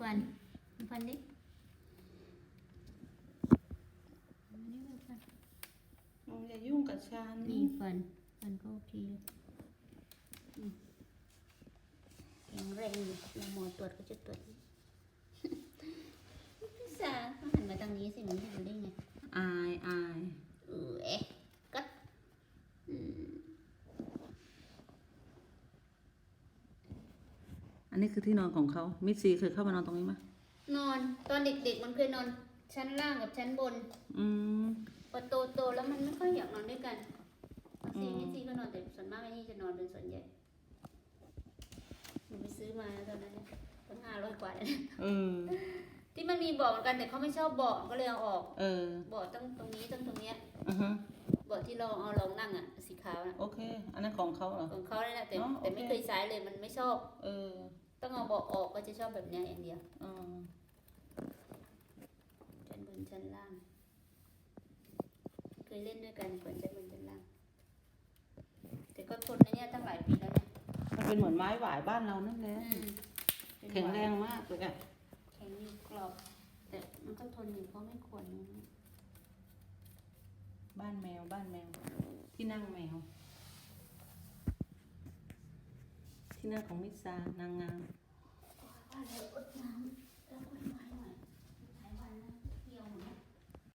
ฟันดูฟันดิอันนี้ดูฟันน้องอย่ายุ่งกับฉันนี่ฟันฟันก็โอเคเลยอืมแข็งแรงอยู่เราหมอตรวจก็จะตรวจพี่สาเขาหันมาทางนี้สิมันจะดูได้ไง อายอาย เออเอ๊ะก็อืม อันนี้คือที่นอนของเขามิดซีเคยเข้ามานอนตรงนี้ไหมนอนตอนเด็กๆมันเคยนอน ชั้นล่างกับชั้นบน อืมพอโตโตๆแล้วมันไม่ค่อยอยากนอนด้วยกันซีอืมไม่ซีก็นอนแต่ส่วนมากไอ้นี่จะนอนเป็นส่วนใหญ่หนูไปซื้อมาตอนนั้นเนี่ยตั้งห้าร้อยกว่าเลยเออที่มันมีเบาะเหมือนกันแต่เขาไม่ชอบเบาะก็เลยเอาออกเออเบาะตั้งตรงนี้ตั้งตรงเนี้ยอือฮะเบาะที่เราเอาลองนั่งอะสีขาวน่ะโอเค อันนั้นของเขาเหรอของเขาเนี่ยนะแต่อ๋อแต่โอเคไม่เคยใช้เลยมันไม่ชอบ เออ ต้องเอาเบาะออกก็จะชอบแบบเนี้ยอย่างเดียวอ๋อชั้นบนชั้นล่าง เคยเล่นด้วยกันก่อนชั้นบนชั้นล่าง แต่ก็ทนนะเนี่ยตั้งหลายปีแล้วเนี่ยมันเป็นเหมือนไม้หวายบ้านเรานั่นแหละอืมเป็นแข็งแรงหวมากเลยอะานแข็งอยู่กรอบ แต่มันก็ทนอยู่เพราะไม่ควรนะ บ้านแมวบ้านแมว ที่นั่งแมว ที่นั่งของมิตรซานางงามว่าแล้วอดน้ำแล้วคนใหม่